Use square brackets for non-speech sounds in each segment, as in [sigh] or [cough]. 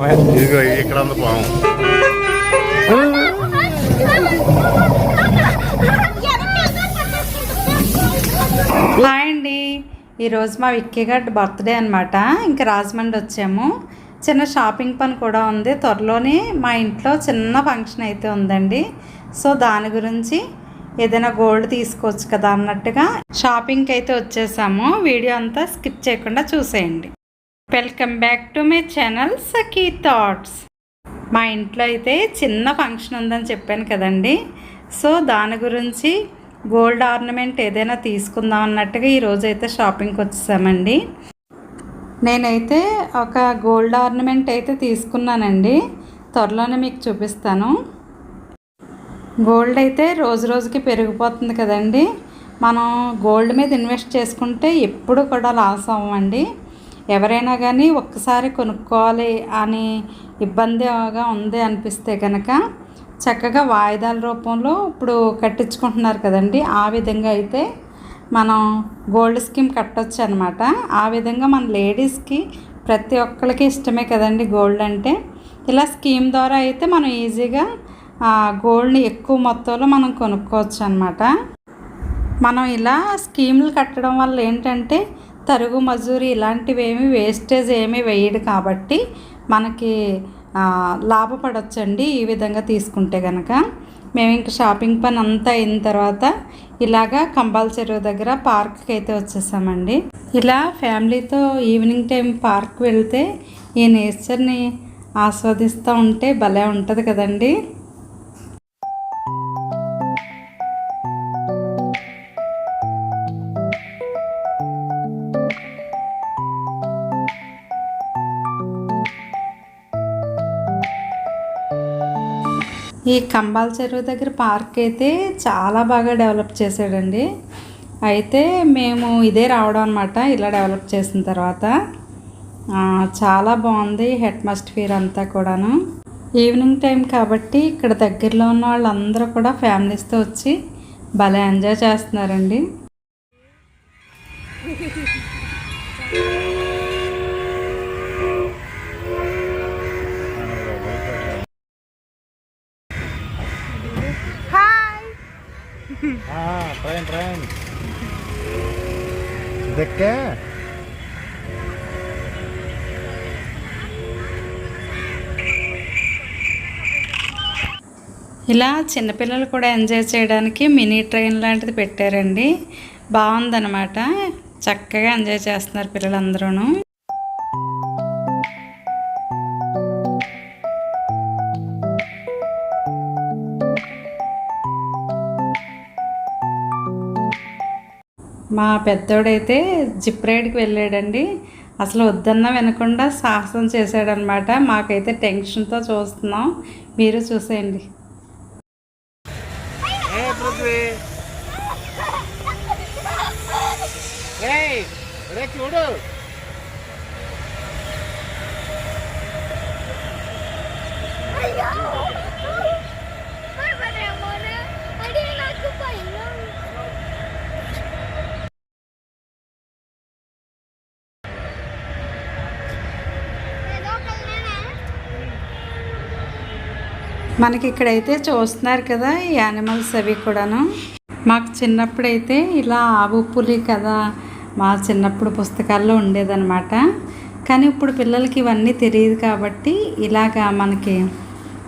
ఇదిగో ఇక్కడ ఉంది పాము. హాయ్ అండి. ఈరోజు మా విక్కీ గారి బర్త్డే అనమాట ఇంకా రాజమండ్రి వచ్చాము. చిన్న షాపింగ్ పని కూడా ఉంది. త్వరలోనే మా ఇంట్లో చిన్న ఫంక్షన్ అయితే ఉందండి. సో దాని గురించి ఏదైనా గోల్డ్ తీసుకోవచ్చు కదా అన్నట్టుగా షాపింగ్కి అయితే వచ్చేసాము. వీడియో అంతా స్కిప్ చేయకుండా చూసేయండి. Welcome back to my channel Sakhi thoughts మా ఇంట్లో అయితే చిన్న ఫంక్షన్ ఉందని చెప్పాను కదండి. సో దాని గురించి గోల్డ్ ఆర్నమెంట్ ఏదైనా తీసుకుందాం అన్నట్టుగా ఈరోజు అయితే షాపింగ్కి వచ్చేసామండి. నేనైతే ఒక గోల్డ్ ఆర్నమెంట్ అయితే తీసుకున్నానండి. త్వరలోనే మీకు చూపిస్తాను. గోల్డ్ అయితే రోజు రోజుకి పెరిగిపోతుంది కదండి. మనం గోల్డ్ మీద ఇన్వెస్ట్ చేసుకుంటే ఎప్పుడు కూడా లాస్ అవ్వమండి. ఎవరైనా కానీ ఒక్కసారి కొనుక్కోవాలి అని ఇబ్బందిగా ఉంది అనిపిస్తే కనుక చక్కగా వాయిదాల రూపంలో ఇప్పుడు కట్టించుకుంటున్నారు కదండి. ఆ విధంగా అయితే మనం గోల్డ్ స్కీమ్ కట్టొచ్చు అనమాట ఆ విధంగా మన లేడీస్కి ప్రతి ఒక్కరికి ఇష్టమే కదండి గోల్డ్ అంటే. ఇలా స్కీమ్ ద్వారా అయితే మనం ఈజీగా గోల్డ్ని ఎక్కువ మొత్తంలో మనం కొనుక్కోవచ్చు అనమాట మనం ఇలా స్కీములు కట్టడం వల్ల ఏంటంటే తరుగు మజూరి ఇలాంటివి ఏమి వేస్టేజ్ ఏమీ వేయడు కాబట్టి మనకి లాభపడొచ్చండి ఈ విధంగా తీసుకుంటే కనుక మేము ఇంకా షాపింగ్ పని అంతా అయిన తర్వాత ఇలాగా కంబాల్ చెరువు దగ్గర పార్క్కి అయితే వచ్చేసామండి. ఇలా ఫ్యామిలీతో ఈవినింగ్ టైం పార్క్ వెళ్తే ఈ నేచర్ని ఆస్వాదిస్తూ ఉంటే భలే ఉంటుంది కదండి. ఈ కంబాల చెరువు దగ్గర పార్క్ అయితే చాలా బాగా డెవలప్ చేశాడండి. అయితే మేము ఇదే రావడం అనమాట ఇలా డెవలప్ చేసిన తర్వాత. చాలా బాగుంది హెడ్మాస్ఫియర్ అంతా కూడాను. ఈవినింగ్ టైం కాబట్టి ఇక్కడ దగ్గరలో ఉన్న వాళ్ళందరూ కూడా ఫ్యామిలీస్తో వచ్చి భలే ఎంజాయ్ చేస్తున్నారండి. Train train. ఇలా చిన్నపిల్లలు కూడా ఎంజాయ్ చేయడానికి మినీ ట్రైన్ లాంటిది పెట్టారండి. బాగుందనమాట చక్కగా ఎంజాయ్ చేస్తున్నారు పిల్లలందరూ మా పెద్దోడైతే జిప్ రైడ్కి వెళ్ళాడండి. అసలు వద్దన్నా వినకుండా సాహసం చేశాడనమాట. మాకైతే టెన్షన్తో చూస్తున్నాం. మీరు చూసేయండి. చూడు. మనకి ఇక్కడైతే చూస్తున్నారు కదా ఈ యానిమల్స్ అవి కూడాను. మాకు చిన్నప్పుడైతే ఇలా ఆవు పులి కదా మా చిన్నప్పుడు పుస్తకాల్లో ఉండేదన్నమాట. కానీ ఇప్పుడు పిల్లలకి ఇవన్నీ తెలియదు కాబట్టి ఇలాగా మనకి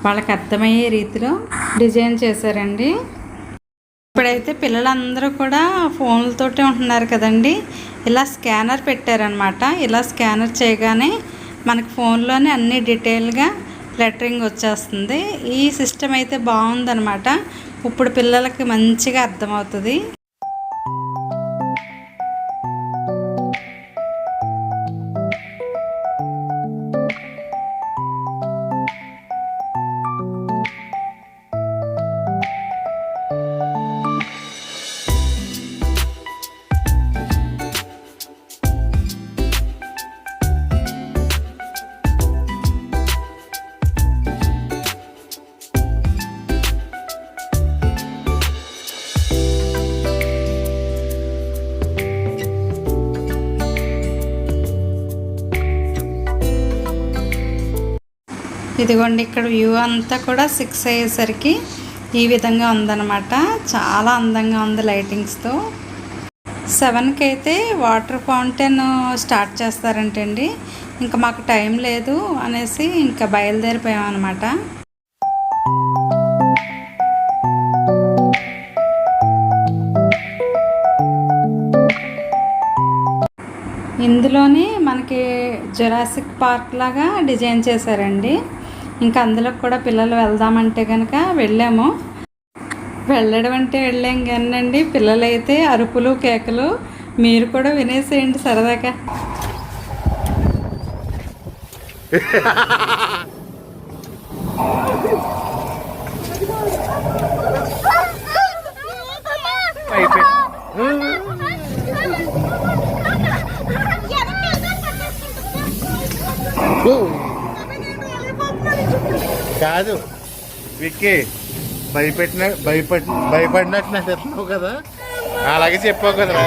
వాళ్ళకి అర్థమయ్యే రీతిలో డిజైన్ చేశారండి. ఇప్పుడైతే పిల్లలందరూ కూడా ఫోన్లతోటే ఉంటున్నారు కదండి. ఇలా స్కానర్ పెట్టారనమాట ఇలా స్కానర్ చేయగానే మనకి ఫోన్లోనే అన్ని డీటెయిల్గా లెటరింగ్ వచ్చేస్తుంది. ఈ సిస్టమ్ అయితే బాగుందనమాట ఇప్పుడు పిల్లలకి మంచిగా అర్థమవుతుంది. ఇదిగోండి ఇక్కడ వ్యూ అంతా కూడా సిక్స్ అయ్యేసరికి ఈ విధంగా ఉందన్నమాట. చాలా అందంగా ఉంది లైటింగ్స్తో సెవెన్కి అయితే వాటర్ ఫౌంటైన్ స్టార్ట్ చేస్తారంటండి. ఇంకా మాకు టైం లేదు అనేసి ఇంకా బయలుదేరిపోయామన్నమాట. ఇందులోనే మనకి జురాసిక్ పార్క్ లాగా డిజైన్ చేశారండి. ఇంకా అందులో కూడా పిల్లలు వెళ్దామంటే కనుక వెళ్ళాము. వెళ్ళడం అంటే వెళ్ళాం కానండి. పిల్లలైతే అరుపులు కేకలు మీరు కూడా వినేసేయండి సరదాగా. కాదు. విక్కీ భయపెట్టిన భయపడి భయపడినట్టు నాకు చెప్తున్నావు కదా. అలాగే చెప్పావు కదరా.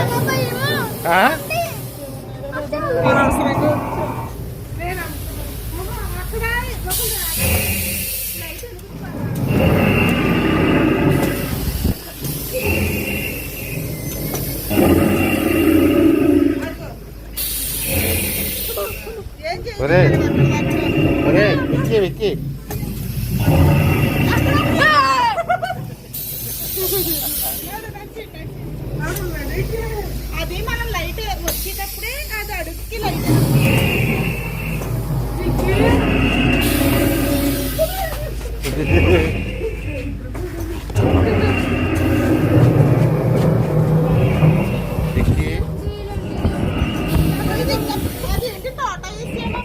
ఒరే ఒరే విక్కీ విక్కీ. అది మనం లైట్ వచ్చేటప్పుడే అది అడుగుకి లైట్ విక్కీ అది ఏంటి తోట వేసేమో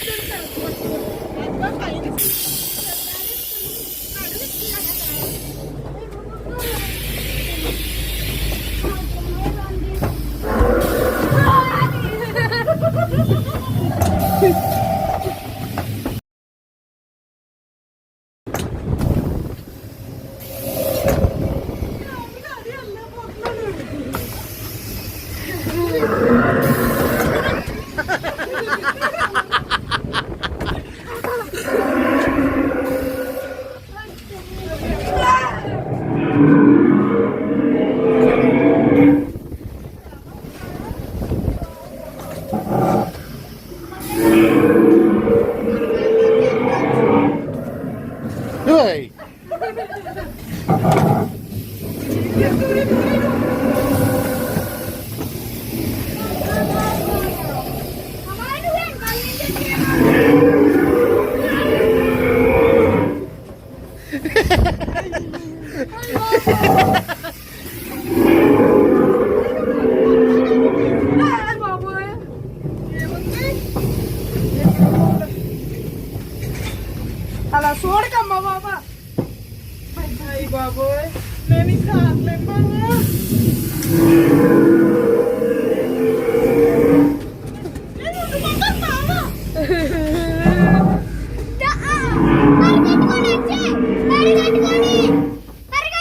No, no, no. బాబా తొంభై తొంభై ఇక్కడ చార్జర్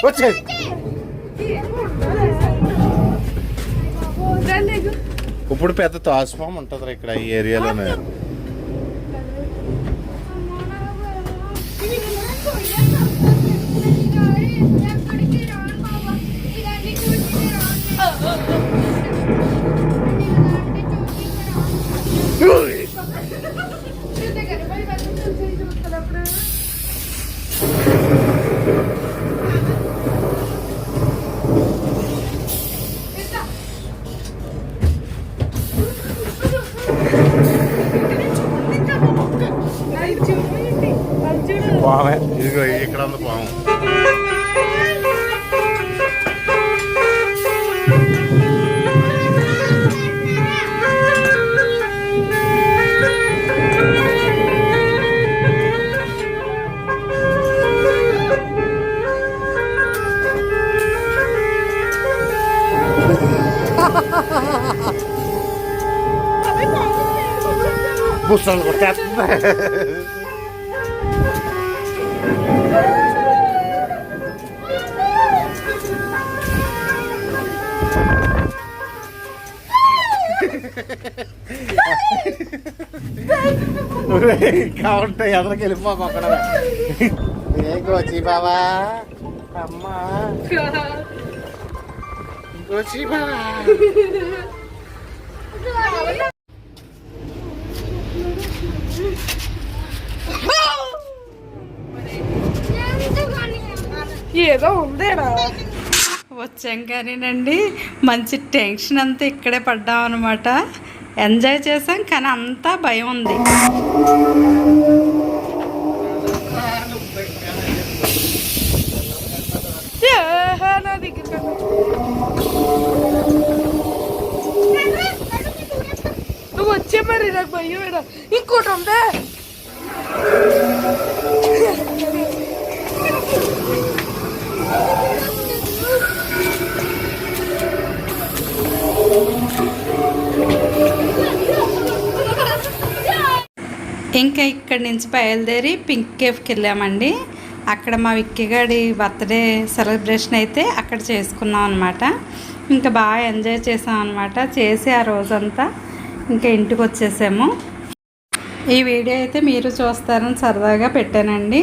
వచ్చేది [laughs] ఇప్పుడు పెద్ద తాసుపాము ఉంటుంది ఇక్కడ ఈ ఏరియాలోనే. [laughs] పామే ఇదిగో ఇక్కడ ఉంది పాము Bu sana kurtar. ఉంటాయి ఎదరికి వెళ్ళిపోక అక్కడ వచ్చి బావా. అమ్మా. వచ్చి బావా ఏదో ఉందేరా వచ్చాం కానీనండి. మంచి టెన్షన్ అంతా ఇక్కడే పడ్డాం అనమాట ఎంజాయ్ చేసాం కానీ అంతా భయం ఉంది. నువ్వు వచ్చే మరి నాకు భయం ఇంకోటి ఉందా? ఇంకా ఇక్కడి నుంచి బయలుదేరి పింక్ కేఫ్కి వెళ్ళామండి. అక్కడ మా విక్కిగాడి బర్త్డే సెలబ్రేషన్ అయితే అక్కడ చేసుకున్నాం అనమాట ఇంకా బాగా ఎంజాయ్ చేసాం అనమాట చేసి ఆ రోజంతా ఇంకా ఇంటికి వచ్చేసాము. ఈ వీడియో అయితే మీరు చూస్తారని సరదాగా పెట్టానండి.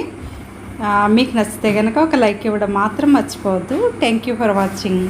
మీకు నచ్చితే కనుక ఒక లైక్ ఇవ్వడం మాత్రం మర్చిపోవద్దు. Thank you for watching